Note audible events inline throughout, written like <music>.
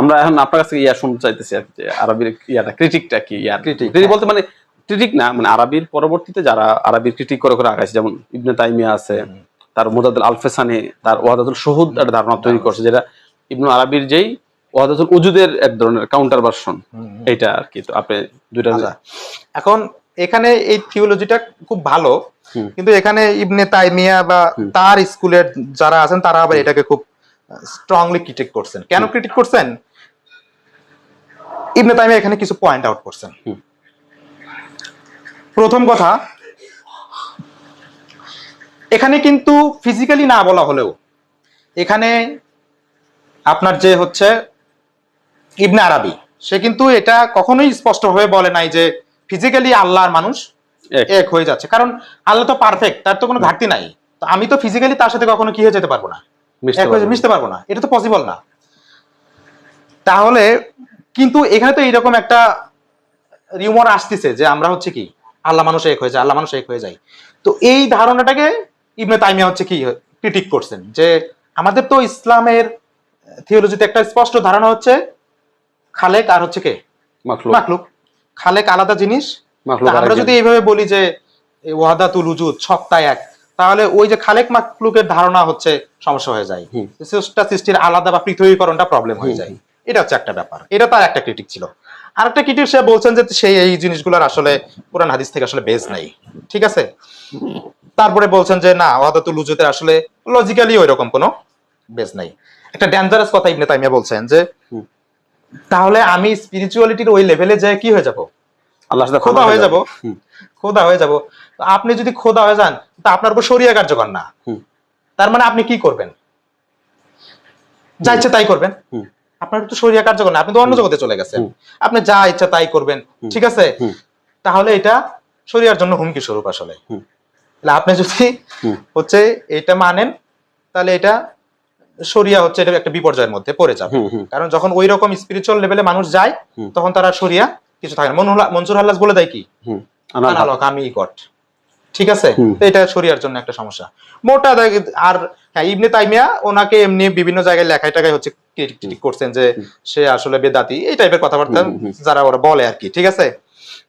আমরা এখন আপনার কাছে ইয়া শুনতে চাইতেছি আর যে আরবির ইয়াটা ক্রিটিকটা কি ইয়ার? Critic, ক্রিটিক বলতে মানে ক্রিটিক না মানে আরবির পরবর্তীতে যারা আরবির ক্রিটিক করে করে আগাইছে যেমন ইবনে তাইমিয়া আছে তার মুদাদুল আলফেসানি তার ওয়াদাতুল শহুদ একটা ধারণা তৈরি করছে যেটা ইবনু আরবির যেই ওয়াদাতুল উজুদের এক ধরনের কাউন্টার ভার্সন এইটা আর কি। তো আপনি দুইটা আচ্ছা। এখন এখানে এই থিওলজিটা খুব ভালো কিন্তু এখানে ইবনে তাইমিয়া বা তার স্কুলের যারা আছেন তারা আবার এটাকে খুব স্ট্রংলি ক্রিটিক করছেন। কেন ক্রিটিক করছেন? ইবনে তাইমিয়া এখানে কিছু পয়েন্ট আউট করছেন। প্রথম কথা এখানে কিন্তু ফিজিক্যালি না বলা হলেও এখানে আপনার যে হচ্ছে ইবনে আরবি সে কিন্তু এটা কখনোই স্পষ্টভাবে বলে নাই যে ফিজিক্যালি আল্লাহর মানুষ এক। এক হয়ে যাচ্ছে। কারণ আল্লাহ তো পারফেক্ট তার তো কোনো ঘাটতি নাই। তো আমি তো ফিজিক্যালি তার সাথে কখনো কি হয়ে যেতে পারব না? মিশতে পারব না। এটা তো পসিবল না। তাহলে কিন্তু এখানে তো এইরকম একটা রিউমার আসতেছে যে আমরা হচ্ছে কি আল্লাহ মানুষ এক হয়ে যায় আল্লাহ মানুষ এক হয়ে যায়। তো এই ধারণাটাকে ইবনে তাইমিয়া হচ্ছে কি ক্রিটিক করছেন যে আমাদের তো ইসলামের থিওলজিতে একটা স্পষ্ট ধারণা হচ্ছে খালেক আর হচ্ছে কে? মাখলুক। খালেক আলাদা জিনিস। আমরা যদি এইভাবে বলি যে এই ওয়াহাদাতুল উজুদ সত্তা এক। তাহলে ওই যে খালেক মাকলুকের ধারণা হচ্ছে সমস্যা হয়ে যায়। সৃষ্টা সৃষ্টির আলাদা বা পৃথকীকরণটা প্রবলেম হয়ে যায়। এটা হচ্ছে একটা ব্যাপার। এটা তার একটা ক্রিটিক ছিল। আরেকটা ক্রিটিক সে বলছেন যে সেই এই জিনিসগুলোর আসলে কোরআন হাদিস থেকে আসলে বেস নাই। ঠিক আছে? তারপরে বলছেন যে না ওয়াহাদাতুল উজুদের আসলে লজিক্যালি ওই রকম কোনো বেস নাই। একটা ডেঞ্জারাস কথা ইবনে তাইমিয়া বলছেন যে তাহলে আমি স্পিরিচুয়ালিটির ওই লেভেলে যায় কি হয়ে যাব? আল্লাহর সাথে খোদা হয়ে যাব। খোদা হয়ে যাব। আপনি যদি খোদা হয়ে যান তা আপনার উপর সরিয়া কার্যকর না। তার মানে আপনি কি করবেন? যা ইচ্ছা তাই করবেন। আপনার তো সরিয়া কার্যকর না আপনি তো অন্য জগতে চলে গেছেন। আপনি যা ইচ্ছা তাই করবেন ঠিক আছে? তাহলে এটা শরিয়ার জন্য হুমকি স্বরূপ আসলে। আপনি যদি হচ্ছে এটা মানেন তাহলে এটা শরিয়া হচ্ছে এটা একটা বিপর্যয়ের মধ্যে পড়ে যাবে। কারণ যখন ওই রকম স্পিরিচুয়াল লেভেলে মানুষ যায় তখন তারা শরিয়া কিছু থাকে না। মনসুর হাল্লাস বলে দেয় কি? আনালক আমি গট ঠিক আছে? এটা শরিয়ার জন্য একটা সমস্যা। মোটা আর হ্যাঁ ইবনে তাইমিয়া ওনাকে এমনি বিভিন্ন জায়গায় লেখায় টাকায় হচ্ছে ক্রিটিক করছেন যে সে আসলে বেদাতি এই টাইপের কথাবার্তা যারা ওরা বলে আর কি ঠিক আছে?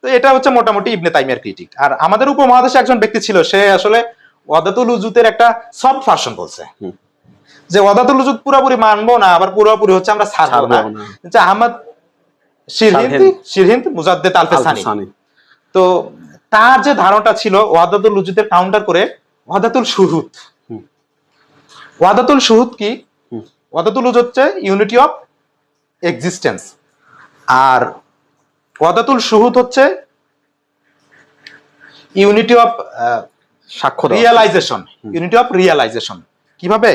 তো এটা হচ্ছে মোটামুটি ইবনে তাইমিয়ার ক্রিটিক আর আমাদের উপমহাদেশে একজন ব্যক্তি ছিল সে আসলে ওয়াদাতুল উজুতের একটা সফট ভার্সন বলছে। যে ওয়াদাতুল উজুত পুরোপুরি মানবো না আবার পুরোপুরি হচ্ছে আমরা ছাড়বো না। যে আহমদ শিরহিন্দ শারহিন্দ। মুজাদ্দেদ আলফাসানি। তো তার যে ধারণাটা ছিল ওয়াদাতুল উজুদের কাউন্টার করে ওয়াদাতুল শুহুদ। হুম। ওয়াদাতুল শুহুদ কি। ওয়াদাতুল উজুদ হচ্ছে ইউনিটি অফ এক্সিস্টেন্স আর ওয়াদাতুল শুহুদ হচ্ছে ইউনিটি অফ সাক্ষ্য। রিয়েলাইজেশন ইউনিটি অফ রিয়েলাইজেশন কীভাবে?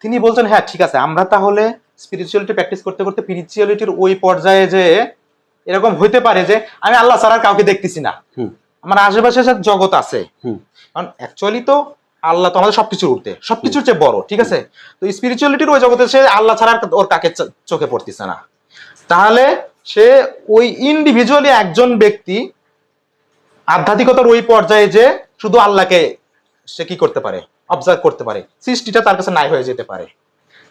তিনি বলছেন হ্যাঁ ঠিক আছে আমরা তাহলে স্পিরিচুয়ালিটি প্র্যাকটিস করতে করতে স্পিরিচুয়ালিটির ওই পর্যায়ে যে এরকম হইতে পারে যে আমি আল্লাহ ছাড়া কাউকে দেখতেছি না। আমার আশেপাশে জগৎ আছে। হুম। কারণ অ্যাকচুয়ালি তো আল্লাহ তো আমাদের সবকিছুর উঠতে সবকিছুর চেয়ে বড় ঠিক আছে? তো স্পিরিচুয়ালিটির ওই জগতে সে আল্লাহ ছাড়া আর ওর কাকে চোখে পড়তেছে না। তাহলে সে ওই ইন্ডিভিজুয়ালি একজন ব্যক্তি আধ্যাত্মিকতার ওই পর্যায়ে যে শুধু আল্লাহকে সে কি করতে পারে? অবজার্ভ করতে পারে। সৃষ্টিটা তার কাছে নাই হয়ে যেতে পারে।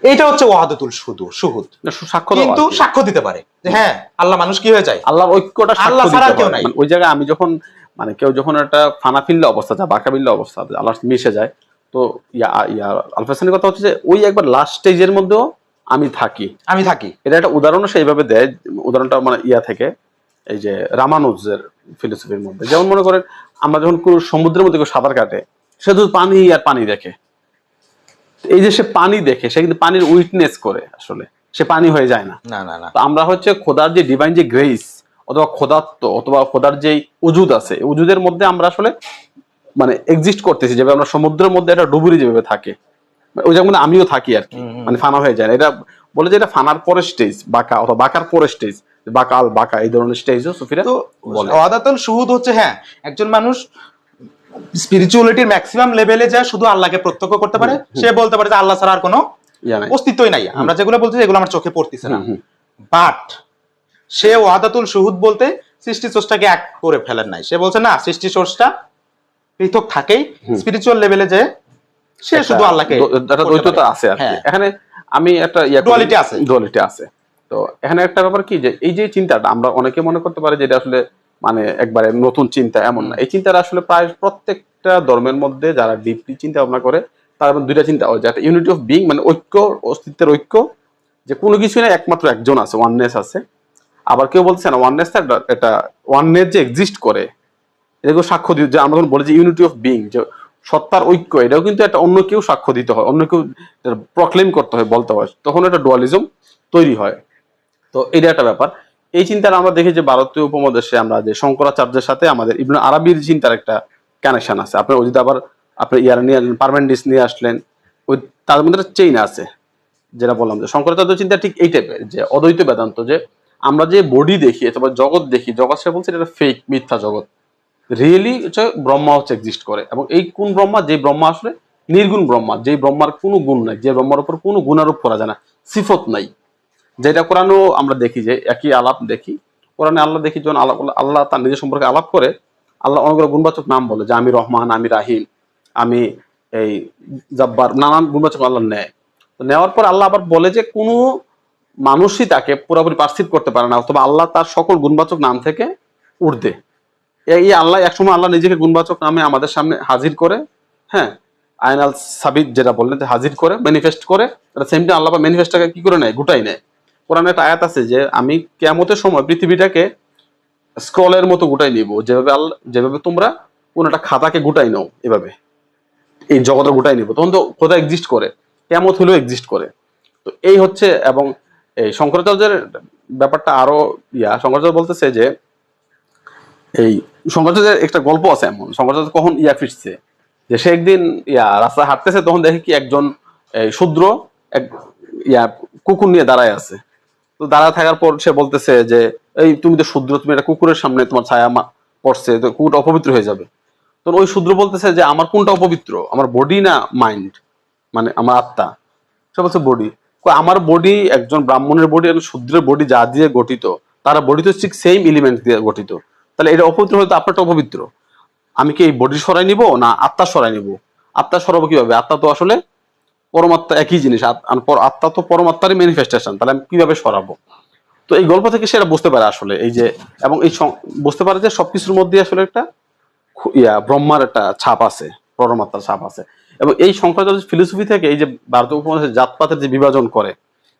এইটা হচ্ছে ওয়াহাদতুল শুধু সুহুদ। সাক্ষ্য কিন্তু সাক্ষ্য দিতে পারে যে হ্যাঁ আল্লাহ মানুষ কি হয়ে যায়? আল্লাহর ঐক্যটা আল্লাহ ছাড়া কেউ নাই। মানে ওই জায়গায় আমি যখন মানে কেউ যখন একটা ফানা ফিল্লা অবস্থা যায় বাঁকাবিল্লা অবস্থা আল্লাহর সাথে মিশে যায় তো ইয়া ইয়া আলফাসানের কথা হচ্ছে যে ওই একবার লাস্ট স্টেজের মধ্যেও আমি থাকি। আমি থাকি। এটা একটা উদাহরণও সেইভাবে দেয় উদাহরণটা মানে ইয়া থেকে এই যে রামানুজের ফিলোসফির মধ্যে। যেমন মনে করেন আমরা যখন কোনো সমুদ্রের মধ্যে কেউ সাঁতার কাটে সে শুধু পানি আর পানি দেখে। এই যে সে পানি দেখে সে কিন্তু পানির উইটনেস করে আসলে। সে পানি হয়ে যায় না। না না না। আমরা হচ্ছে খোদার যে ডিভাইন যে গ্রেস অথবা খোদাত্ব অথবা খোদার যে উজুদ আছে উজুদের মধ্যে আমরা আসলে মানে এক্সিস্ট করতেছি যেভাবে আমরা সমুদ্রের মধ্যে একটা ডুবুরি যেভাবে থাকে। ওই যেমন আমিও থাকি আর কি। মানে ফানা হয়ে যায় না। এটা বলে যে এটা ফানার পরে স্টেজ বাঁকা অথবা বাঁকার পরে স্টেজ বাঁকা আল বাঁকা এই ধরনের স্টেজও সুফিরা তো বলে। ওয়াদাতুল শুহুদ হচ্ছে হ্যাঁ একজন মানুষ স্পিরিচুয়ালিটির ম্যাক্সিমাম লেভেলে যা শুধু আল্লাহকে প্রত্যক্ষ করতে পারে। সে বলতে পারে যে আল্লাহ ছাড়া আর কোনো অস্তিত্বই নাই। আমরা যেগুলো বলতেছি এগুলো আমার চোখে পড়তেছে না। বাট সে ওয়াদাতুল শুহুদ বলতে সৃষ্টি এক করে ফেলেন নাই। সে বলছে না সৃষ্টি সোর্সটা পৃথক থাকেই। স্পিরিচুয়াল লেভেলে যে সে শুধু আল্লাহকে একটা দ্বৈততা আছে হ্যাঁ। এখানে আমি একটা Duality আছে। ডুয়ালিটি আছে। তো এখানে একটা ব্যাপার কি যে এই যে চিন্তাটা আমরা অনেকে মনে করতে পারি যে এটা আসলে মানে একবারে নতুন চিন্তা এমন না। এই চিন্তাটা আসলে প্রায় প্রত্যেকটা ধর্মের মধ্যে যারা ডিপলি চিন্তা ভাবনা করে তার মধ্যে দুইটা চিন্তা হয় যে ইউনিটি অফ বিং মানে ঐক্য অস্তিত্বের ঐক্য যে কোনো কিছু না একমাত্র একজন আছে ওয়াননেস আছে। আবার কেউ বলছে না ওয়াননেস এটা ওয়াননেস যে এক্সিস্ট করে এটাকে সাক্ষ্য দিতে যে আমরা যখন বলি যে ইউনিটি অফ বিং যে সত্তার ঐক্য এটাও কিন্তু একটা অন্য কেউ সাক্ষ্য দিতে হয় অন্য কেউ প্রক্লেম করতে হয় বলতে হয় তখন একটা ডুয়ালিজম তৈরি হয়। তো এটা একটা ব্যাপার। এই চিন্তাটা আমরা দেখি যে ভারতীয় উপমহাদেশে আমরা যে শঙ্করাচার্যের সাথে আমাদের ইবনে আরবির চিন্তার একটা কানেকশন আছে। আপনার যদি আবার আপনি ইয়ার নিয়ে আসলেন পারমেন্ডিস নিয়ে আসলেন, ওই তার মধ্যে একটা চেইন আছে, যেটা বললাম যে শঙ্করাচার্য চিন্তা ঠিক এই টাইপের যে অদ্বৈত বেদান্ত, যে আমরা যে বডি দেখি অথবা জগৎ দেখি, জগৎ সে বলছে এটা ফেক মিথ্যা জগৎ। রিয়েলি হচ্ছে ব্রহ্মা হচ্ছে এক্সিস্ট করে এবং এই কোন ব্রহ্মা, যে ব্রহ্মা আসলে নির্গুণ ব্রহ্মা, যে ব্রহ্মার কোনো গুণ নাই, যে ব্রহ্মার উপর কোনো গুণারোপ করা যায় না, সিফত নাই। যেটা কোরআনও আমরা দেখি যে একই আলাপ দেখি। কোরআনে আল্লাহ দেখি যখন আল্লাহ আল্লাহ তার নিজের সম্পর্কে আলাপ করে, আল্লাহ অনেকগুলো গুণবাচক নাম বলে যে, আমি রহমান, আমি রাহিম, আমি এই জব্বার নানান গুণবাচক আল্লাহ নেয়। তো নেওয়ার পর আল্লাহ আবার বলে যে, কোনো মানুষই তাকে পুরোপুরি পার্সিভ করতে পারে না, অথবা আল্লাহ তার সকল গুণবাচক নাম থেকে ঊর্ধ্বে। এই আল্লাহ একসময় আল্লাহ নিজেকে গুণবাচক নামে আমাদের সামনে হাজির করে হ্যাঁ আইনাল সাবিদ যেটা বললেন যে হাজির করে ম্যানিফেস্ট করে সেম টাইম আল্লাহ ম্যানিফেস্টটাকে কি করে নেয়? গুটাই নেয়। কোরআনে একটা আয়াত আছে যে, আমি কেমতের সময় পৃথিবীটাকে স্ক্রলের মতো গুটাই নিব। যেভাবে যেভাবে তোমরা কোন একটা খাতাকে গুটাই নাও এভাবে। এই জগতে গুটাই নিব। তখন তো খোদা এক্সিস্ট করে। কেমত হলেও এক্সিস্ট করে। তো এই হচ্ছে, এবং এই শঙ্করাচার্যের ব্যাপারটা আরও ইয়া। শঙ্করাচার্য বলতেছে যে, এই শঙ্করাচার্যের একটা গল্প আছে এমন। শঙ্করাচার্য কখন ইয়া ফিরছে? যে সে একদিন ইয়া রাস্তায় হাঁটতেছে, তখন দেখে কি একজন এই শূদ্র এক ইয়া কুকুর নিয়ে দাঁড়ায় আছে। তো দাঁড়ায় থাকার পর সে বলতেছে যে, এই তুমি তো শূদ্র, তুমি একটা কুকুরের সামনে তোমার ছায়া পড়ছে, তো কুকুরটা অপবিত্র হয়ে যাবে। তো ওই শূদ্র বলতেছে যে, আমার কোনটা অপবিত্র? আমার বডি না মাইন্ড মানে আমার আত্মা? সে বলছে বডি আমার বডি একজন ব্রাহ্মণের বডি এবং শূদ্রের বডি যা দিয়ে গঠিত, তারা বডি তো ঠিক সেম এলিমেন্ট দিয়ে গঠিত। তাহলে এটা অপবিত্র হলে তো আপনারটা অপবিত্র। আমি কি এই বডি সরাই নিব না আত্মা সরাই নিব? আত্মা সরাবো কীভাবে? আত্মা তো আসলে পরমাত্মা একই জিনিস আত্মা তো পরমাত্মারই ম্যানিফেস্টেশন তাহলে আমি কীভাবে সরাবো? তো এই গল্প থেকে সেটা বুঝতে পারে আসলে, এই যে, এবং এই বুঝতে পারে যে সবকিছুর মধ্যে আসলে একটা ইয়া, ব্রহ্মার একটা ছাপ আছে, পরমাত্মার ছাপ আছে। এবং এই শঙ্করাচার্য ফিলোসফি থেকে এই যে ভারতীয় উপমহাদেশে জাতপাতের যে বিভাজন করে,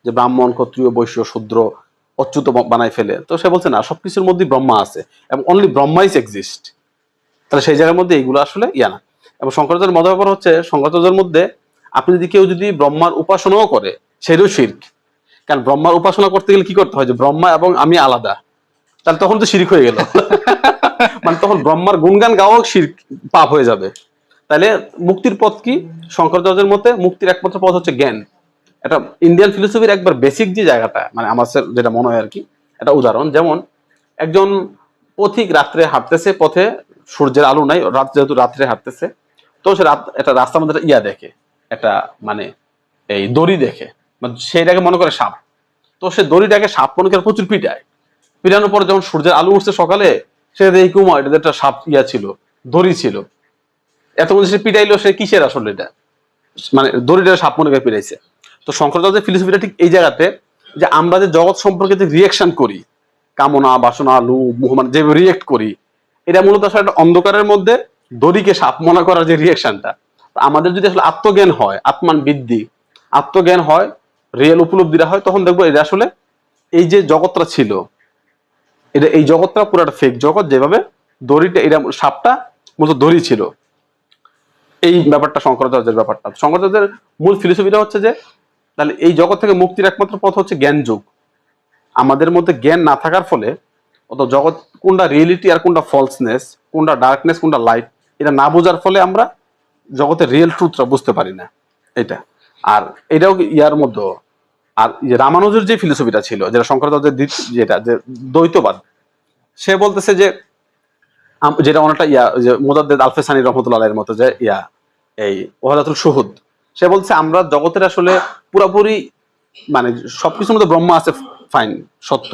যে ব্রাহ্মণ, ক্ষত্রিয়, বৈশ্য, শূদ্র, অচ্যুত বানায় ফেলে, তো সে বলছে, না, সবকিছুর মধ্যেই ব্রহ্মা আছে, এবং অনলি ব্রহ্মাইস এক্সিস্ট তাহলে সেই জায়গার মধ্যে এইগুলো আসলে ইয়া না। এবং শঙ্করাচার্যের মজার ব্যাপার হচ্ছে, শঙ্করাচার্যের মধ্যে আপনি যদি কেউ যদি ব্রহ্মার উপাসনাও করে সেটাও শির্ক। কারণ ব্রহ্মার উপাসনা করতে গেলে কি করতে হয়? যে ব্রহ্মা এবং আমি আলাদা। তাহলে তখন তো শিরিক হয়ে গেল। <laughs> মানে তখন ব্রহ্মার গুণগান গাওয়াও শির্ক পাপ হয়ে যাবে। তাহলে মুক্তির পথ কি? শঙ্করাচার্যের মতে মুক্তির একমাত্র পথ হচ্ছে জ্ঞান। এটা ইন্ডিয়ান ফিলোসফির একবার বেসিক যে জায়গাটা মানে আমার যেটা মনে হয় আর কি একটা উদাহরণ। যেমন একজন পথিক রাত্রে হাঁটতেছে পথে সূর্যের আলো নাই রাত যেহেতু রাত্রে হাঁটতেছে তো সে রাত একটা রাস্তার মধ্যে ইয়া দেখে। একটা মানে এই দড়ি দেখে মানে সেইটাকে মনে করে সাপ। তো সে দড়িটাকে সাপ মনে করে প্রচুর পিটায়। পিটানোর পরে যখন সূর্যের আলো উঠছে সকালে সে দেখি কুমা এটা একটা সাপ ইয়া ছিল, দড়ি ছিল। এত মধ্যে সে পিটাইলো, সে কিসের আসলে এটা? মানে দড়িটা সাপ মনে করে পিটাইছে। তো শঙ্করাচার্যের ফিলোসফিটা ঠিক এই জায়গাতে, যে আমরা যে জগৎ সম্পর্কে যে রিয়েকশন করি, কামনা, বাসনা মোহ মানে যে রিয়েক্ট করি, এটা মূলত আসলে একটা অন্ধকারের মধ্যে দড়িকে সাপ মনে করার যে রিয়েকশনটা আমাদের যদি আসলে আত্মজ্ঞান হয়, আত্মান বৃদ্ধি, আত্মজ্ঞান হয় রিয়েল উপলব্ধিটা হয়, তখন দেখব এটা আসলে এই যে জগৎটা ছিল, এটা এই জগৎটা পুরো একটা ফেক জগৎ, যেভাবে দড়িটা, এটা সাপটা মূলত দড়ি ছিল। এই ব্যাপারটা শঙ্করাচার্যের ব্যাপারটা। শঙ্করাচার্যের মূল ফিলোসফিটা হচ্ছে যে, তাহলে এই জগৎ থেকে মুক্তির একমাত্র পথ হচ্ছে জ্ঞান যুগ। আমাদের মধ্যে জ্ঞান না থাকার ফলে, অত জগৎ কোনটা রিয়েলিটি আর কোনটা ফলসনেস কোনটা ডার্কনেস কোনটা লাইট এটা না বোঝার ফলে আমরা জগতের রিয়েল ট্রুথটা বুঝতে পারি না এটা আর এটাও ইয়ার মধ্যে? আর রামানুজের যে ফিলোসফিটা ছিল, যেটা শঙ্করাচার্যের যেটা, যে দ্বৈতবাদ, সে বলতেছে যে যেটা অনেকটা ইয়া, যে মোদাদ্দেদ আলফেসানি রহমতুল্লাহ এর মতো যে ইয়া, এই ওহাদাতুল সুহুদ সে বলছে আমরা জগতের আসলে পুরাপুরি মানে সবকিছুর মধ্যে ব্রহ্মা আছে ফাইন সত্য,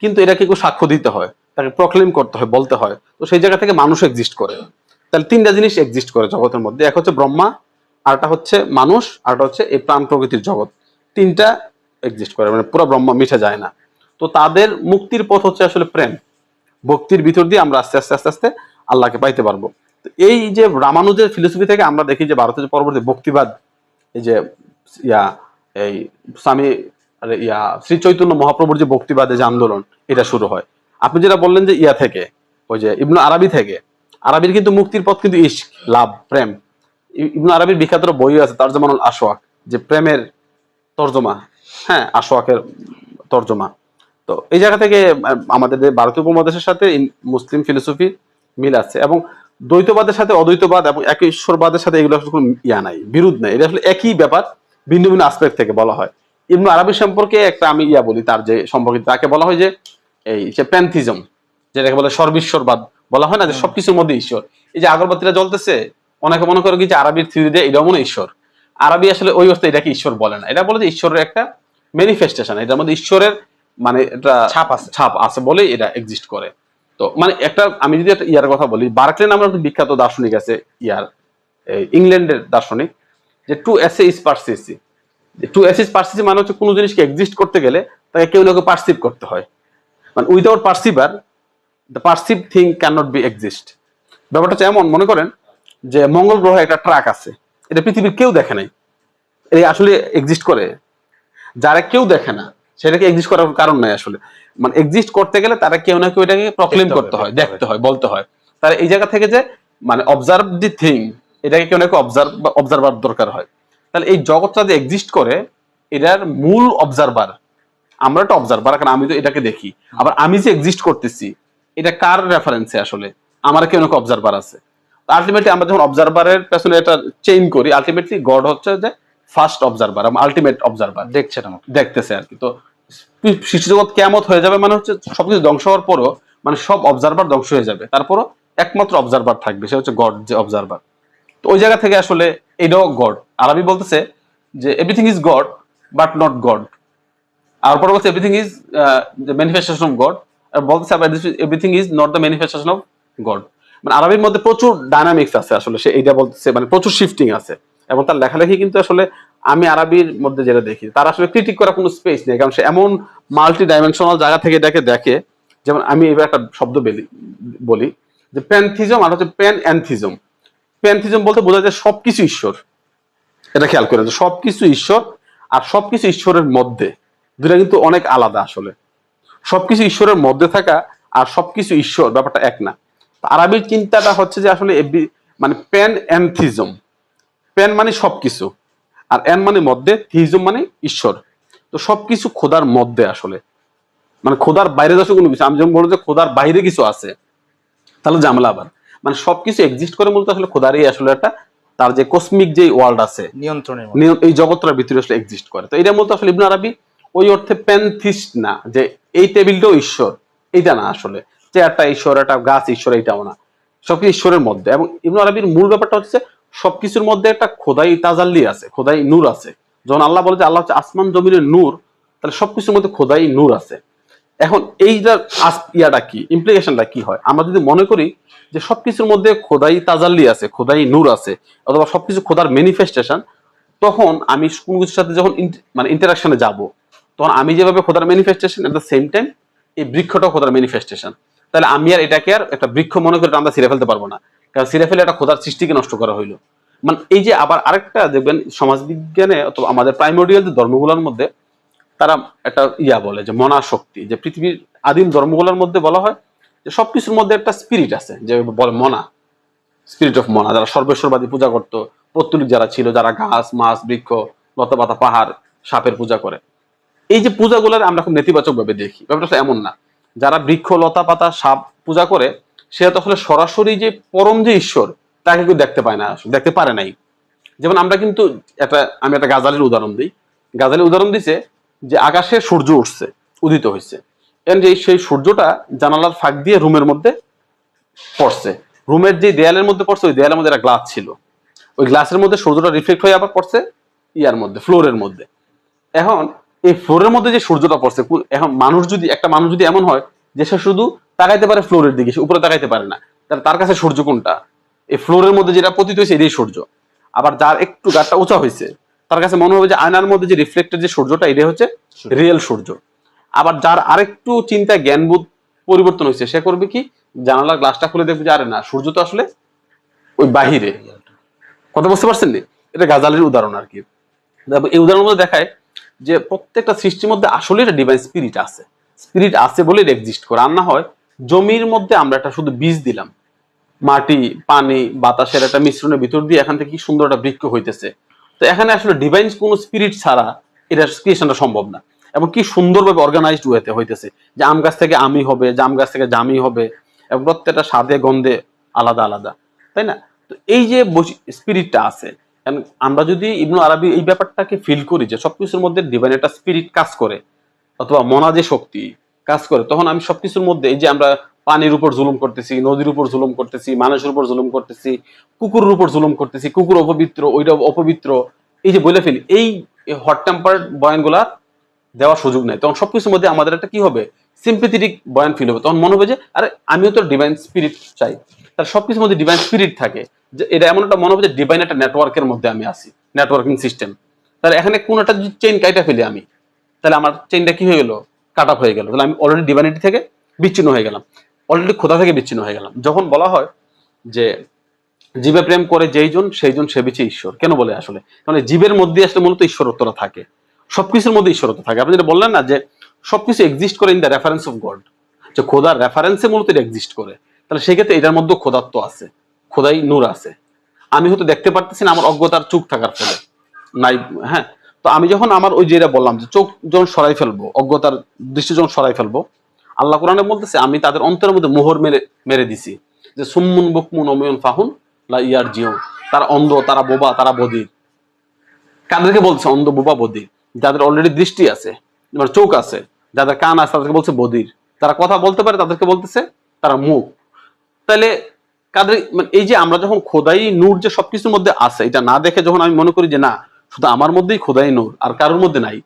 কিন্তু এটাকে কেউ সাক্ষ্য দিতে হয়, তাকে প্রক্লেম করতে হয়, বলতে হয়। তো সেই জায়গা থেকে মানুষ এক্সিস্ট করে। তাহলে তিনটা জিনিস এক্সিস্ট করে জগতের মধ্যে। এক হচ্ছে ব্রহ্মা আরটা হচ্ছে মানুষ আরটা হচ্ছে এই প্রাণ প্রকৃতির জগৎ। তিনটা এক্সিস্ট করে মানে পুরো ব্রহ্মা মিশে যায় না। তো তাদের মুক্তির পথ হচ্ছে আসলে প্রেম। ভক্তির ভিতর দিয়ে আমরা আস্তে আস্তে আস্তে আস্তে আল্লাহকে পাইতে পারব। তো এই যে রামানুজের ফিলোসফি থেকে আমরা দেখি যে ভারতের পরবর্তী ভক্তিবাদ, এই যে ইয়া, এই স্বামী ইয়া, শ্রী চৈতন্য মহাপ্রভুর যে ভক্তিবাদে যে আন্দোলন, এটা শুরু হয়। আপনি যেটা বললেন যে ইয়া থেকে, ওই যে ইবনু আরবি থেকে আরবির কিন্তু মুক্তির পথ কিন্তু ইস্ক লাভ, প্রেম। ইবনু আরবির বিখ্যাত বই আছে তার যেমন আশোয়াক যে প্রেমের তর্জমা। হ্যাঁ আশোয়াকের তর্জমা। তো এই জায়গা থেকে আমাদের ভারতীয় উপমহাদেশের সাথে মুসলিম ফিলোসফি মিল আছে এবং দ্বৈতবাদের সাথে অদ্বৈতবাদ এবং একই ঈশ্বরবাদের সাথে এগুলো আসলে কোনো ইয়া নাই, বিরোধ নাই। এটা আসলে একই ব্যাপার, ভিন্ন ভিন্ন আসপেক্ট থেকে বলা হয়। ইবনু আরবি সম্পর্কে একটা আমি ইয়া বলি, তার যে সম্পর্কিত তাকে বলা হয় যে, এই যে প্যান্থিজম যেটাকে বলে সর্বেশ্বরবাদ। বলা হয় না যে সবকিছুর মধ্যে ঈশ্বর। এই যে আগরবাতিটা জ্বলতেছে অনেকে মনে করে কি যে আরবির থিওরি দিয়ে এটাও মনে ঈশ্বর। আরবি আসলে ওই অর্থে এটাকে ঈশ্বর বলে না। এটা বলে যে ঈশ্বরের একটা ম্যানিফেস্টেশন এটার মধ্যে ঈশ্বরের মানে এটা ছাপ আছে। ছাপ আছে বলে এটা এক্সিস্ট করে। তো মানে একটা আমি যদি একটা ইয়ার কথা বলি বার্কলে নামের একটা বিখ্যাত দার্শনিক আছে ইয়ার ইংল্যান্ডের দার্শনিক যে টু এসে ইস পার্সিসি টু এস এসিস পার্সিসি মানে হচ্ছে কোনো জিনিসকে এক্সিস্ট করতে গেলে তাকে কেউ না কেউ পার্সিভ করতে হয়। মানে without perceiver the perceive thing can not be exist ব্যাপারটা হচ্ছে এমন মনে করেন যে মঙ্গল গ্রহে একটা ট্রাক আছে। এটা পৃথিবীর কেউ দেখে নাই। এই আসলে এক্সিস্ট করে। যারা কেউ দেখে না সেটাকে এক্সিস্ট করার কারণ নাই আসলে। মানে এক্সিস্ট করতে গেলে তারা কেউ না কেউ এটাকে প্রক্লেম করতে হয় দেখতে দেখতে হয় বলতে হয়। তারা এই জায়গা থেকে যে মানে অবজার্ভ দি থিং এটাকে কেউ না কেউ অবজার্ভ অবজারভার দরকার হয়। তাহলে এই জগৎটা যে এক্সিস্ট করে এটার মূল অবজারভার আমরা একটা অবজারভার কারণ আমি তো এটাকে দেখি। আবার আমি যে এক্সিস্ট করতেছি এটা কার রেফারেন্সে আসলে? আমার কেউ না কেউ অবজারভার আছে। আলটিমেটলি আমরা যখন অবজারভারের পেছনে এটা চেঞ্জ করি আলটিমেটলি গড হচ্ছে যে ফার্স্ট অবজারভার আলটিমেট অবজারভার দেখছেন আমাকে। দেখতেছে আর কি। তো সৃষ্টি জগৎ কেমত হয়ে যাবে মানে হচ্ছে সবকিছু ধ্বংস হওয়ার পরও মানে সব অবজারভার ধ্বংস হয়ে যাবে। তারপরও একমাত্র অবজারভার থাকবে সে হচ্ছে গড যে অবজারভার তো ওই জায়গা থেকে আসলে এটাও গড আরবি বলতেছে যে everything is God but not God আর পরে বলছে everything is the manifestation of God বলতেছে everything is not the manifestation of God মানে আরবির মধ্যে প্রচুর ডাইনামিক্স আছে আসলে, সে এইটা বলতেছে মানে প্রচুর শিফটিং আছে। এবং তার লেখালেখি কিন্তু আসলে আমি আরবির মধ্যে যেটা দেখি, তার আসলে ক্রিটিক করার কোনো স্পেস নেই, কারণ সে এমন মাল্টি ডাইমেনশনাল জায়গা থেকে এটাকে দেখে, যেমন আমি এবার একটা শব্দ বলি বলি, যে প্যান্থিজম আর হচ্ছে প্যান অ্যান্থিজম প্যান্থিজম বলতে বোঝা যায় সবকিছু ঈশ্বর। এটা খেয়াল করেন সবকিছু ঈশ্বর আর সবকিছু ঈশ্বরের মধ্যে। দুটা কিন্তু অনেক আলাদা আসলে। সবকিছু ঈশ্বরের মধ্যে থাকা আর সবকিছু ঈশ্বর ব্যাপারটা এক না। আরবির চিন্তাটা হচ্ছে যে আসলে মানে প্যান অ্যান্থিজম প্যান মানে সবকিছু আর এন মানে মধ্যে থিজম মানে ঈশ্বর। তো সবকিছু খোদার মধ্যে আসলে। মানে খোদার বাইরে যাচ্ছে কোনো কিছু আমি যেমন বলব যে খোদার বাইরে কিছু আছে তাহলে জামলা আবার। মানে সবকিছু এক্সিস্ট করে মূলত আসলে খোদারই আসলে একটা তার যে কসমিক যে ওয়ার্ল্ড আছে নিয়ন্ত্রণের এই জগৎটার ভিতরে আসলে এক্সিস্ট করে। তো এটা মধ্যে আসলে ইবনু আরবি ওই অর্থে প্যান্থিস্ট না যে এই টেবিলটাও ঈশ্বর। এইটা না আসলে। চেয়ারটা ঈশ্বর, একটা গাছ ঈশ্বর, এইটাও না। সবকিছু ঈশ্বরের মধ্যে। এবং ইবনু আরবির মূল ব্যাপারটা হচ্ছে সবকিছুর মধ্যে একটা খোদাই তাজাল্লি আছে, খোদাই নূর আছে। যখন আল্লাহ বলে যে আল্লাহ হচ্ছে আসমান জমিনের নূর, তাহলে সবকিছুর মধ্যে খোদাই নূর আছে। এখন এইটার ইয়াটা কি? ইমপ্লিকেশনটা কি হয়? আমরা যদি মনে করি যে সবকিছুর মধ্যে খোদাই তাজাল্লি আছে, খোদাই নূর আছে, অথবা সবকিছু খোদার ম্যানিফেস্টেশন তখন আমি কোনো কিছুর সাথে যখন মানে ইন্টারাকশনে যাব তখন আমি যেভাবে খোদার manifestation at the same time এই বৃক্ষটাও খোদার ম্যানিফেস্টেশন তাহলে আমি আর এটাকে আর একটা বৃক্ষ মনে করে আমরা ছিঁড়ে ফেলতে পারব না। কারণ ছিঁড়ে ফেলে একটা খোদার সৃষ্টিকে নষ্ট করা হইল। মানে এই যে আবার আরেকটা দেখবেন সমাজবিজ্ঞানে অথবা আমাদের প্রাইমোরিয়াল যে ধর্মগুলোর মধ্যে তারা একটা ইয়া বলে যে মনা শক্তি যে পৃথিবীর আদিম ধর্মগুলোর মধ্যে বলা হয় যে সব কিছুর মধ্যে একটা স্পিরিট আছে, যে বলে মনা স্পিরিট অফ মনা। যারা সর্বেশ্বরবাদী পূজা করতো, পত্তলিক যারা ছিল, যারা গাছ, মাছ, বৃক্ষ লতাপাতা পাহাড়, সাপের পূজা করে। এই যে পূজাগুলোর আমরা খুব নেতিবাচক ভাবে দেখি, ব্যাপারটা এমন না। যারা বৃক্ষ, লতা পাতা, সাপ পূজা করে, সে তো আসলে সরাসরি যে পরম যে ঈশ্বর, তাকে কেউ দেখতে পায় না, দেখতে পারে নাই। যেমন আমরা কিন্তু একটা, আমি একটা গাজালের উদাহরণ দিই। গাজালের উদাহরণ দিছে যে আকাশে সূর্য উঠছে, উদিত হয়েছে এই সেই সূর্যটা জানালার ফাঁক দিয়ে রুমের মধ্যে পড়ছে। রুমের যে দেয়ালের মধ্যে পড়ছে, ওই দেয়ালের মধ্যে একটা গ্লাস ছিল। ওই গ্লাসের মধ্যে সূর্যটা রিফ্লেক্ট হয়ে আবার পড়ছে ইয়ার মধ্যে ফ্লোরের মধ্যে। এখন এই ফ্লোরের মধ্যে যে সূর্যটা পড়ছে এখন মানুষ যদি একটা মানুষ যদি এমন হয় যে সে শুধু তাকাইতে পারে ফ্লোরের দিকে সে উপরে তাকাইতে পারে না তাহলে তার কাছে সূর্য কোনটা? এই ফ্লোরের মধ্যে যেটা পতিত হয়েছে এটাই সূর্য। আবার যার একটু গাছটা উঁচা হয়েছে তার কাছে মনে হবে যে আয়নার মধ্যে যে রিফ্লেক্টেড যে সূর্যটা এটা হচ্ছে রিয়েল সূর্য। আবার যার আরেকটু চিন্তা জ্ঞানবোধ পরিবর্তন হয়েছে সে করবে কি? জানালার গ্লাসটা খুলে দেখবে যে আরে না সূর্য তো আসলে ওই বাহিরে। কথা বুঝতে পারছেন নি? এটা গাজালের উদাহরণ আর কি। এই উদাহরণের মধ্যে দেখায় যে প্রত্যেকটা সৃষ্টির মধ্যে আসলে একটা ডিভাইন স্পিরিট আছে। স্পিরিট আছে বলে এক্সিস্ট করে। আর না হয় জমির মধ্যে আমরা একটা শুধু বীজ দিলাম। মাটি, পানি, বাতাসের একটা মিশ্রণের ভিতর দিয়ে এখান থেকে কি সুন্দর একটা বৃক্ষ হইতেছে। তো এখানে আসলে ডিভাইন কোনো স্পিরিট ছাড়া এটা ক্রিয়েশনটা সম্ভব না। এবং কি সুন্দরভাবে অর্গানাইজড ওয়েতে হইতেছে। যে আম গাছ থেকে আমি হবে জাম গাছ থেকে জামি হবে, এবং প্রত্যেকটা স্বাদে গন্ধে আলাদা আলাদা। তাই না? তো এই যে স্পিরিটটা আছে আমরা যদি ইবনু আরবি এই ব্যাপারটাকে ফিল করি যে সবকিছুর মধ্যে ডিভাইন একটা স্পিরিট কাজ করে, অথবা মনা যে শক্তি কাজ করে, তখন আমি সবকিছুর মধ্যে এই যে আমরা পানির উপর জুলুম করতেছি, নদীর উপর জুলুম করতেছি, মানুষের উপর জুলুম করতেছি, কুকুরের উপর জুলুম করতেছি, কুকুর অপবিত্র, ওইটা অপবিত্র, এই যে বলে ফেলি, এই হট টেম্পার বয়ানগুলা দেওয়ার সুযোগ নেই। তখন সবকিছুর মধ্যে আমাদের একটা কি হবে? সিম্পেথেটিক বয়ান ফিল হবে। তখন মনে হবে যে, আরে আমিও তো ডিভাইন স্পিরিট চাই। তার সবকিছুর মধ্যে ডিভাইন স্পিরিট থাকে। এটা এমন একটা মনে হবে যে ডিভাইন একটা নেটওয়ার্কের মধ্যে আমি আছি নেটওয়ার্কিং সিস্টেম তাহলে এখানে কোন একটা যদি চেইন কাইটা ফেলি আমি, তাহলে আমার চেইনটা কি হয়ে গেল? কাট অফ হয়ে গেল। তাহলে আমি অলরেডি ডিভাইনিটি থেকে বিচ্ছিন্ন হয়ে গেলাম। অলরেডি খোদা থেকে বিচ্ছিন্ন হয়ে গেলাম। যখন বলা হয় যে জীবে প্রেম করে যেইজন সেইজন সে বিচে ঈশ্বর। কেন বলে আসলে? কারণ জীবের মধ্যে আসলে মূলত ঈশ্বরত্বটা থাকে। সবকিছুর মধ্যে ঈশ্বরত্ব থাকে। আপনি যেটা বললেন না যে সবকিছু এক্সিস্ট করে in the reference of God যে খোদার রেফারেন্সে মূলত এটা এক্সিস্ট করে। তাহলে সেক্ষেত্রে এটার মধ্যে খোদাত্ব আছে। খোদাই নূর আছে। আমি হয়তো দেখতে পারতেছি না, আমার অজ্ঞতার চোখ থাকার ফলে। নাই হ্যাঁ। তো আমি যখন আমার ওই যেটা বললাম যে চোখ যখন সরাই ফেলব, অজ্ঞতার দৃষ্টি যখন সরাই ফেলব, আল্লাহ কোরআনে বলতেছে, আমি তাদের অন্তরের মধ্যে মোহর মেরে মেরে দিছি যে সুম্মুন বুকমুন অমিয়ন ফাহুন লা ইয়ার জিও তারা অন্ধ, তারা বোবা, তারা বদির কাদেরকে বলছে অন্ধ, বোবা বদির যাদের অলরেডি দৃষ্টি আছে মানে চোখ আছে, যাদের কান আছে, তাদেরকে বলছে বদির তারা কথা বলতে পারে, তাদেরকে বলতেছে তারা মুখ। তাহলে কাদের মানে এই যে আমরা যখন খোদাই নূর যে সবকিছুর মধ্যে আছে, এটা না দেখে যখন আমি মনে করি যে না, শুধু আমার মধ্যেই খোদাই নূর, আর কারোর মধ্যে নাই,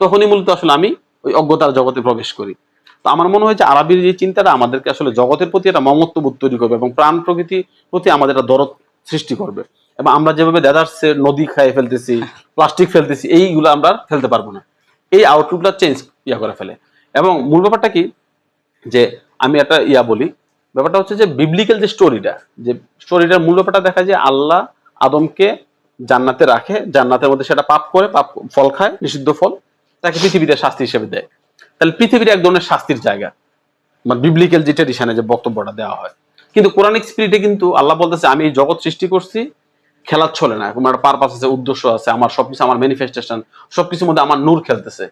তখনই মূলত আসলে আমি ওই অজ্ঞতার জগতে প্রবেশ করি। তো আমার মনে হয় যে আরবির যে চিন্তাটা আমাদেরকে আসলে জগতের প্রতি একটা মমত্ববোধ তৈরি করবে এবং প্রাণ প্রকৃতির প্রতি আমাদের একটা দরদ সৃষ্টি করবে। এবং আমরা যেভাবে দেদারসে নদী খাইয়ে ফেলতেছি, প্লাস্টিক ফেলতেছি, এইগুলো আমরা ফেলতে পারব না। এই আউটলুকটা চেঞ্জ ইয়া করে ফেলে। এবং মূল ব্যাপারটা কি? যে আমি একটা ইয়া বলি ব্যাপারটা হচ্ছে যে বিবলিক্যাল যে স্টোরিটা যে স্টোরিটার মূল ব্যাপারটা দেখা যায় আল্লাহ আদমকে জান্নাতে রাখে, জান্নাতের মধ্যে সেটা পাপ করে, পাপ ফল খায়, নিষিদ্ধ ফল, তাকে পৃথিবীতে শাস্তি হিসেবে দেয়। তাহলে পৃথিবীর এক ধরনের শাস্তির জায়গা। মানে বিবলিক্যাল যে ট্রেডিশনে যে বক্তব্যটা দেওয়া হয়। কিন্তু কোরআনিক স্পিরিটে কিন্তু আল্লাহ বলতেছে, আমি এই জগৎ সৃষ্টি করছি, খেলার চলে না। আমার পারপাস আছে, উদ্দেশ্য আছে, আমার সবকিছু, আমার ম্যানিফেস্টেশন সবকিছুর মধ্যে আমার নূর খেলতেছে।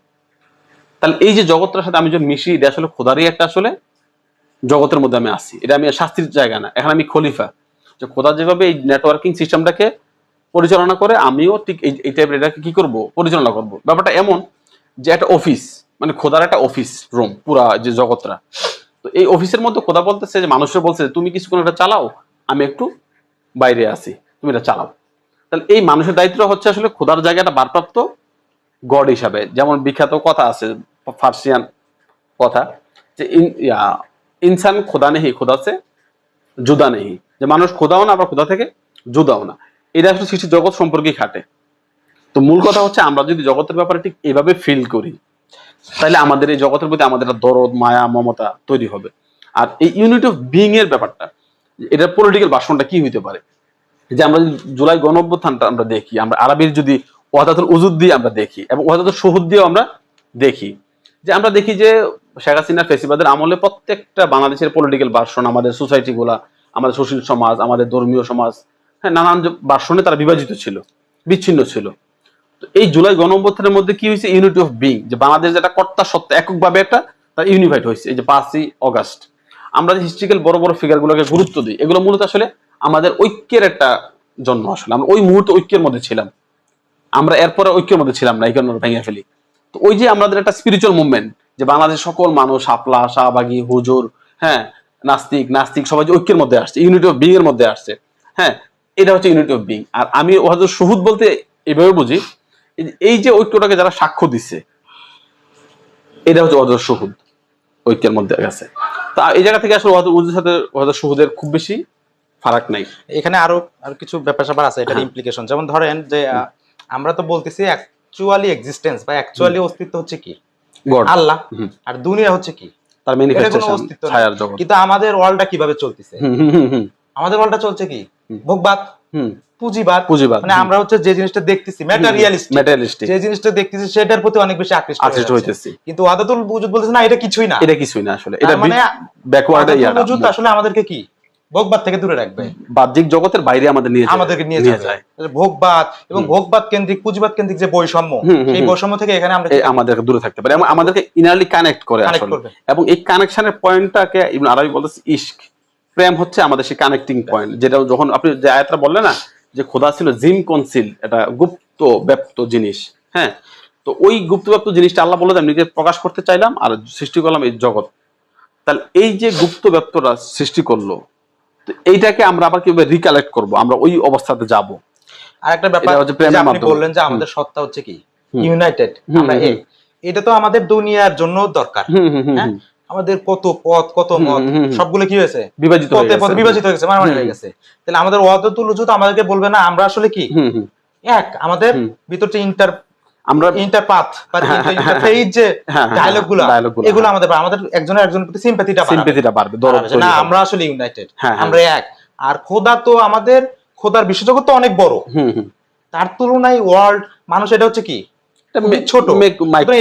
তাহলে এই যে জগৎটার সাথে আমি যে মিশি, এটা আসলে খোদারই একটা আসলে জগতের মধ্যে আমি আসি এটা আমি শাস্তির জায়গা না। এখন আমি খলিফা। যে খোদা যেভাবে এই নেটওয়ার্কিং সিস্টেমটাকে পরিচালনা করে, আমিও ঠিক এই টাইপের এটাকে কি করব? পরিচালনা করব। ব্যাপারটা এমন যে একটা অফিস মানে খোদার একটা অফিস রুম পুরা যে জগৎটা। তো এই অফিসের মধ্যে খোদা বলতেছে যে, মানুষের বলছে তুমি কিছুক্ষণ এটা চালাও, আমি একটু বাইরে আসি তুমি এটা চালাও। তাহলে এই মানুষের দায়িত্ব হচ্ছে আসলে খোদার জায়গাটা বারপ্রাপ্ত গড হিসাবে। যেমন বিখ্যাত কথা আছে, ফার্সিয়ান কথা, যে ইন- ইনসান খোদা নেহি খোদা সে জুদা নেহি যে মানুষ খোদাও না, আবার খোদা থেকে জুদাও না। এটা আসলে সৃষ্টি জগৎ সম্পর্কেই খাটে। তো মূল কথা হচ্ছে আমরা যদি জগতের ব্যাপারে ঠিক এভাবে ফিল করি, তাহলে আমাদের এই জগতের প্রতি আমাদের একটা দরদ, মায়া, মমতা তৈরি হবে। আর এই ইউনিট অফ বিং এর ব্যাপারটা এটার পলিটিক্যাল ভাষণটা কি হইতে পারে? যে আমরা জুলাই গণ অভ্যুত্থানটা আমরা দেখি, আমরা আরবির যদি ওয়াদাতুল উজুদ দিয়ে আমরা দেখি, এবং ওয়াদাতুল শহুদ দিয়েও আমরা দেখি। যে আমরা দেখি যে শেখ হাসিনার ফেসিবাদের আমলে প্রত্যেকটা বাংলাদেশের পলিটিক্যাল ভার্সন আমাদের সোসাইটি গুলা, আমাদের সুশীল সমাজ, আমাদের ধর্মীয় সমাজ হ্যাঁ নানান ভার্সনে তারা বিভাজিত ছিল, বিচ্ছিন্ন ছিল। তো এই জুলাই গণ অভ্যুত্থানের মধ্যে কি হয়েছে? ইউনিটি অফ বিং যে বাংলাদেশ যেটা কর্তা সত্তা এককভাবে একটা তার ইউনিফাইড হয়েছে, এই যে পাঁচই অগাস্ট আমরা যে হিস্ট্রিক্যাল বড় বড় ফিগার গুলোকে গুরুত্ব দিই, এগুলো মূলত আসলে আমাদের ঐক্যের একটা জন্ম আসলে। আমরা ওই মুহূর্তে ঐক্যের মধ্যে ছিলাম। আমরা এরপরে ঐক্যের মধ্যে ছিলাম না, এই কারণে ভেঙে ফেলি। তো ওই যে আমাদের একটা স্পিরিচুয়াল মুভমেন্ট যে বাংলাদেশ সকল মানুষ আপলা শাহবাগী হুজুর হ্যাঁ নাস্তিক নাস্তিক সবাই যে ঐক্যের মধ্যে আসছে ইউনিটি অফ বিং এর মধ্যে আসছে হ্যাঁ এটা হচ্ছে ইউনিটি অফ বিং আর আমি হয়তো শহুদ বলতে এভাবে বুঝি এই যে- ঐক্যটাকে যারা সাক্ষ্য দিচ্ছে এটা হচ্ছে অজর শহুদ ঐক্যের মধ্যে গেছে। তা এই জায়গা থেকে আসলে উজুর সাথে ওয়াজুর শহুদের খুব বেশি ফারাক নাই। এখানে আরও আর কিছু ব্যাপার স্যাপার আছে এটার হ্যাঁ। ইমপ্লিকেশন যেমন ধরেন যে আমরা তো বলতেছি অ্যাকচুয়ালি এক্সিস্টেন্স বা অ্যাকচুয়ালি অস্তিত্ব হচ্ছে কি? আল্লাহ। আর দুনিয়া হচ্ছে কি? তার ম্যানিফেস্টেশন ছায়ার জগৎ। কিন্তু আমাদের ওয়ার্ল্ডটা কীভাবে চলতেছে? আমাদের ওয়ার্ল্ডটা চলছে কি? ভোগবাদ পুঁজিবাদ। পুঁজিবাদ, মানে আমরা হচ্ছে যে জিনিসটা দেখতেছি ম্যাটেরিয়ালিস্টিক ম্যাটেরিয়ালিস্টিক যে জিনিসটা দেখতেছি সেটার প্রতি অনেক বেশি আকৃষ্ট আকৃষ্ট হইতেছি। কিন্তু ওয়াদাতুল বুজুদ বলতেছে না এটা কিছুই না। এটা কিছুই না আসলে। এটা মানে ব্যাকওয়ার্ড বুজুদ আসলে আমাদেরকে কি? ভোগবাদ থেকে দূরে রাখবে। বাহ্যিক জগতের বাইরে আমাদের নিয়ে আমাদেরকে নিয়ে যাবে। ভোগবাদ এবং ভোগবাদ কেন্দ্রিক পুঁজিবাদ কেন্দ্রিক যে বৈষম্য সেই বৈষম্য থেকে এখানে আমরা এই আমাদেরকে দূরে থাকতে পারি আমাদেরকে ইনারলি কানেক্ট করে আসলে। এবং এই কানেকশনের পয়েন্টটাকে ইবনে আরবি বলতেছে ইশক। প্রেম হচ্ছে আমাদের সেই কানেক্টিং পয়েন্ট যেটা যখন আপনি যে আয়াতটা বললেন না যে খোদা ছিল জিম কনসিল এটা গুপ্ত ব্যপ্ত জিনিস হ্যাঁ? তো ওই গুপ্ত ব্যপ্ত জিনিসটা আল্লাহ বলে নিজে প্রকাশ করতে চাইলাম আর সৃষ্টি করলাম এই জগৎ। তাহলে এই যে গুপ্ত ব্যপ্তটা সৃষ্টি করল তো এইটাকে আমরা আবার কীভাবে রিকালেক্ট করব? আমরা ওই অবস্থাতে যাব। আর একটা ব্যাপার এটা হচ্ছে প্রেমের যে আপনি বললেন যে আমাদের সত্তা হচ্ছে কি? ইউনাইটেড আমরা এক। এটা তো আমাদের দুনিয়ার জন্য দরকার। হ্যাঁ? আমাদের কত পথ কত মত। সবগুলো কি হয়েছে? বিভাজিত হয়ে পথে পথে। বিভাজিত হয়ে গেছে মারামারি হয়ে গেছে। তাহলে আমাদের ওয়াদাতুল উজুদ আমাদেরকে বলবে না আমরা আসলে কি? এক আমাদের। ভিতর ইন্টার আমরা ইন্টারপাথ হ্যাঁ, হ্যাঁ, যে হ্যাঁ, হ্যাঁ, ডায়লগগুলো dialogue গুলো, এগুলো। আমাদের আমাদের একজনের একজনের প্রতি বাড়াবে। যে না আমরা আসলে ইউনাইটেড। আমরা এক। আর খোদা তো আমাদের খোদার বিশ্বজগৎ তো অনেক বড়। তার তুলনায় ওয়ার্ল্ড মানুষ এটা হচ্ছে কি? ছোট।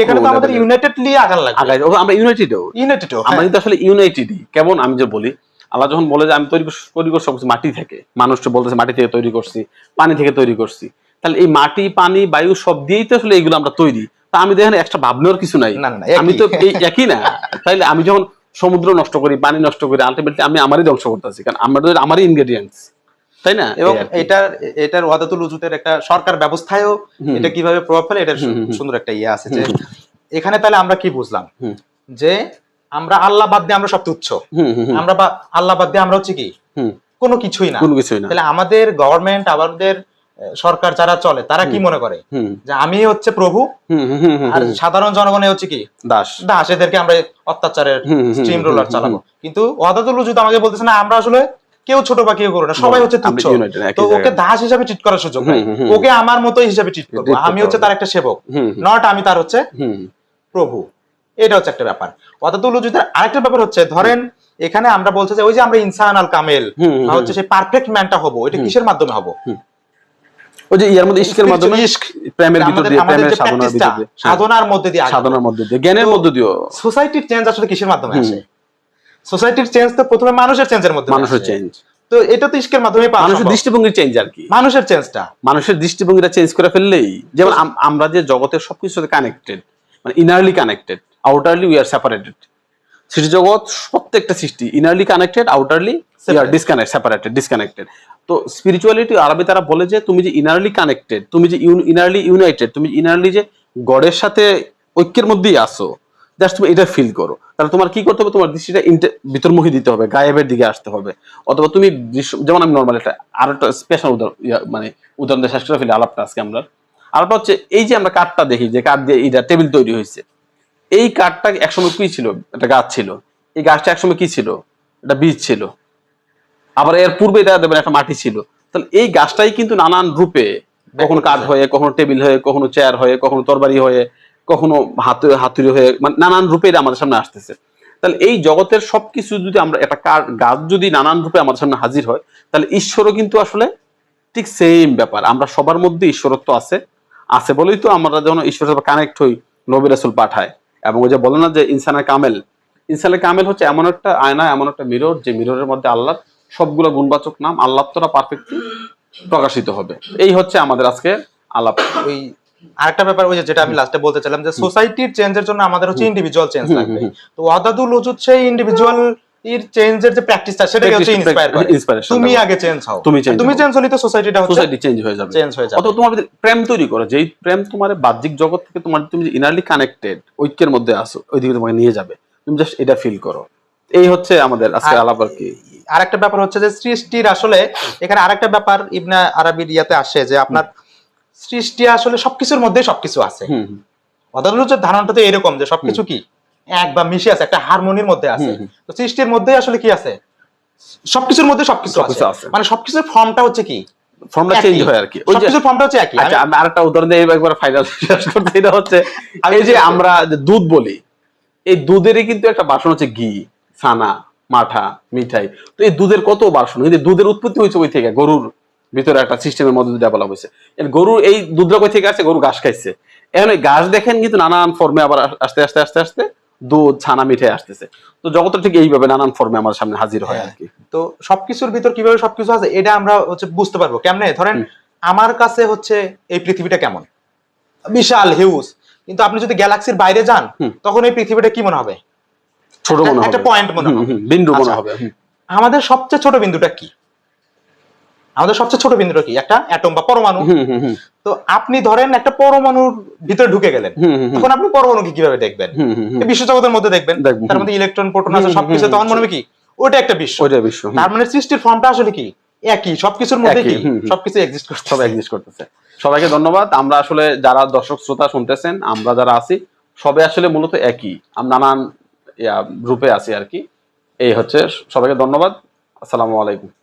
এখানে তো আমাদের ইউনাইটেডলি আগান লাগবে। আমরা ইউনাইটেডও ইউনাইটেড আমরা কিন্তু আসলে ইউনাইটেডই কেমন? আমি যে বলি আল্লাহ যখন বলে যে আমি তৈরি করছি তৈরি করছি সবকিছু মাটি থেকে মানুষ তো বলতেছে মাটি থেকে তৈরি করছি পানি থেকে তৈরি করছি। তাহলে এই মাটি পানি বায়ু সব দিয়েই তো আসলে এগুলো আমরা তৈরি। তা আমি দেখেন এক্সট্রা ভাবনার কিছু নাই। আমি তো একই। না। তাইলে আমি যখন সমুদ্র নষ্ট করি পানি নষ্ট করি আলটিমেটলি আমি আমারই ধ্বংস করতেছি কারণ আমাদের আমারই ইনগ্রেডিয়েন্টস তাই না? এবং। এটার এটার ওয়াদাতুল উজুতের একটা সরকার ব্যবস্থায়ও এটা কীভাবে প্রভাব ফেলে হুম। সুন্দর একটা ইয়ে আছে যে এখানে তাহলে আমরা কি বুঝলাম? যে আমরা আল্লাহ বাদ দিয়ে আমরা সব তুচ্ছ আমরা বা- আল্লাহ বাদ দিয়ে আমরা হচ্ছে কি? কোনো কিছুই না। কোনো কিছুই না। তাহলে আমাদের গভর্নমেন্ট আমাদের সরকার যারা চলে তারা কি মনে করে? যে আমি হচ্ছে প্রভু আর সাধারণ জনগণে হচ্ছে কি? দাস। দাস এদেরকে আমরা অত্যাচারের স্ট্রিম রোলার চালাবো। কিন্তু ওয়াদাতুল উজুদ আমাকে বলতেছে না আমরা আসলে কেউ ছোট বা কেউ করো না সবাই হচ্ছে তুচ্ছ। তো ওকে দাস হিসাবে ট্রিট করার সুযোগ নাই। ওকে আমার মতো হিসাবে ট্রিট করব। আমি হচ্ছে তার একটা সেবক। নট আমি তার হচ্ছে প্রভু। এটা হচ্ছে একটা ব্যাপার। ওয়াদাতুল উজুদের আরেকটা ব্যাপার হচ্ছে ধরেন এখানে আমরা বলছে যে ওই যে আমরা ইনসান আল কামেল হচ্ছে সেই পারফেক্ট ম্যানটা হব এটা কিসের মাধ্যমে হব? ওই যে ইয়ার মধ্যে মাধ্যমে প্রেমের ভিতর দিয়ে প্রেমের সাধনার ভিতর দিয়ে হ্যাঁ, সাধনার মধ্যে দিয়ে সাধনার মধ্যে দিয়ে জ্ঞানের মধ্যে সোসাইটির চেঞ্জ আসলে কিসের মাধ্যমে আসে? সোসাইটির চেঞ্জ তো প্রথমে মানুষের চেঞ্জের মধ্যে মানুষের চেঞ্জ তো এটা তো ইস্কের মাধ্যমে পাওয়া মানুষের। দৃষ্টিভঙ্গির চেঞ্জ আর কি। মানুষের চেঞ্জটা মানুষের দৃষ্টিভঙ্গিটা চেঞ্জ করে ফেললেই যেমন আমরা যে জগতের সবকিছুর সাথে কানেক্টেড মানে innerly connected outerly we are separated সৃষ্টি জগৎ প্রত্যেকটা সৃষ্টি innerly connected outerly. Disconnect separated disconnected তো স্পিরিচুয়ালিটি আরবে তারা বলে যে তুমি যে ইনারলি কানেক্টেড তুমি যে ইনারলি ইউনাইটেড তুমি ইনারলি যে গডের সাথে ঐক্যের মধ্যেই আসো জাস্ট তুমি এটা ফিল করো। তাহলে তোমার কি করতে হবে? তোমার দৃষ্টিটা ভিতরমুখী দিতে হবে, গায়েবের দিকে আসতে হবে। অথবা তুমি দৃশ্য- যেমন আমি নর্মাল একটা, আর একটা স্পেশাল উদাহরণ মানে উদাহরণ শেষ করে ফেলি আলাপটা আজকে আমরা। আলাপটা হচ্ছে এই যে আমরা কাঠটা দেখি, যে কাঠ দিয়ে এটা টেবিল তৈরি হয়েছে। এই কাঠটা একসময় কি ছিল? একটা গাছ ছিল। এই গাছটা একসময় কি ছিল? এটা বীজ ছিল। আবার এর পূর্বে এটা দেবেন একটা মাটি ছিল। তাহলে এই গাছটাই কিন্তু নানান রূপে কখনো কাঠ হয়ে, কখনো টেবিল হয়ে, কখনো চেয়ার হয়ে, কখনো তরবারি হয়ে, কখনো হাত, হাতুড়ি হয়ে মানে নানান রূপে আমাদের সামনে আসতেছে। তাহলে এই জগতের সবকিছু যদি আমরা, একটা গাছ যদি নানান রূপে আমাদের সামনে হাজির হয়, তাহলে ঈশ্বরও কিন্তু আসলে ঠিক সেম ব্যাপার। আমরা সবার মধ্যে ঈশ্বরত্ব আছে। আছে বলেই তো আমরা যখন ঈশ্বরের সাথে কানেক্ট হই, নবী রাসূল পাঠায়। এবং ওই যে বলে না যে ইনসানের কামেল ইনসানের কামেল হচ্ছে এমন একটা আয়না, এমন একটা মিরর যে মিররের মধ্যে আল্লাহর সবগুলো গুণবাচক নাম আল্লাহ তোরা পারফেক্টলি প্রকাশিত হবে। এই হচ্ছে আমাদের আজকে আলাপ। ওই আরেকটা ব্যাপার ওই যেটা আমি লাস্টে বলতে চাইলাম যে সোসাইটির চেঞ্জের জন্য আমাদের হচ্ছে ইন্ডিভিজুয়াল চেঞ্জ লাগবে। তো ওয়াদাদুল উজুদ সেই ইন্ডিভিজুয়াল এর চেঞ্জের যে প্র্যাকটিসটা সেটাকে হচ্ছে ইন্সপায়ার করে। inspiration তুমি আগে চেঞ্জ হও। তুমি change তুমি চেঞ্জ হলে তো সোসাইটিটা হচ্ছে সোসাইটি চেঞ্জ হয়ে যাবে। চেঞ্জ হয়ে যাবে। অথবা তোমার প্রেম তৈরি করো যেই প্রেম তোমার বাহ্যিক জগৎ থেকে তোমার তুমি যে ইনারলি কানেক্টেড ঐক্যের মধ্যে আসো ওইদিকে তোমাকে নিয়ে যাবে। তুমি জাস্ট এটা ফিল করো। এই হচ্ছে আমাদের আজকে আলাপ আর কি। আরেকটা ব্যাপার হচ্ছে যে সৃষ্টির আসলে এখানে আরেকটা ব্যাপার ইবনা আরবির ইয়াতে আসে যে আপনার সৃষ্টি আসলে সবকিছুর মধ্যে সবকিছু আছে। হুম, ধারণাটা তো এরকম যে সবকিছু কি? এক বা মিশে আছে একটা হারমোনির মধ্যে আছে। তো সৃষ্টির মধ্যে আসলে কি আছে? সবকিছুর মধ্যে সবকিছু আছে। মানে সবকিছুর ফর্মটা হচ্ছে কি? ফর্মটা চেঞ্জ হয় আর কি। ওই যে ফর্মটা হচ্ছে একই। আচ্ছা আমি- আমি আরেকটা উদাহরণ দিয়ে একবার ফাইনাল শেষ করতে এটা হচ্ছে আমি এই যে আমরা দুধ বলি এই দুধেরই কিন্তু একটা বাসন হচ্ছে ঘি ছানা। মাঠা মিঠাই। তো এই দুধের কত বাসন কিন্তু দুধের উৎপত্তি হয়েছে ওই থেকে? গরুর ভিতরে একটা সিস্টেমের মধ্যে ডেভেলপ হয়েছে। এর গরু এই দুধটা কই থেকে আসছে? গরু ঘাস খাইছে। এখন এই ঘাস দেখেন কিন্তু নানান ফর্মে আবার আস্তে আস্তে আস্তে আস্তে দুধ ছানা মিঠাই আসতেছে। তো জগৎটা ঠিক এইভাবে নানান ফর্মে আমার সামনে হাজির হয় আর কি। তো সবকিছুর ভিতর কীভাবে সবকিছু আছে এটা আমরা হচ্ছে বুঝতে পারব। কেমনে? ধরেন আমার কাছে হচ্ছে এই পৃথিবীটা কেমন? বিশাল হিউজ কিন্তু আপনি যদি গ্যালাক্সির বাইরে যান। তখন এই পৃথিবীটা কি মনে হবে? ছোট একটা- মনে হবে। একটা point মনে হবে। বিন্দু মনে আচ্ছা। হবে আমাদের সবচেয়ে ছোট বিন্দুটা কি? আমাদের সবচেয়ে ছোট বিন্দুটা কি? একটা অ্যাটম বা পরমাণু। তো আপনি ধরেন একটা পরমাণুর ভিতরে ঢুকে গেলেন। তখন আপনি পরমাণুকে কীভাবে দেখবেন? বিশ্বজগতের মধ্যে দেখবেন। তার মধ্যে ইলেকট্রন প্রোটন আছে সবকিছু। তখন মনে হবে কি? ওটা একটা বিশ্ব। ওইটা বিশ্ব। তার মানে সৃষ্টির ফর্মটা আসলে কি? একই সবকিছুর মধ্যে কি। সবকিছু এক্সিস্ট সবাই এক্সিস্ট করতেছে। সবাইকে ধন্যবাদ। আমরা আসলে যারা দর্শক শ্রোতা শুনতেছেন আমরা যারা আছি সবাই আসলে মূলত একই। আমরা নানান ইয়া, রূপে আছি আর কি। এই হচ্ছে সবাইকে ধন্যবাদ। আসসালামু আলাইকুম।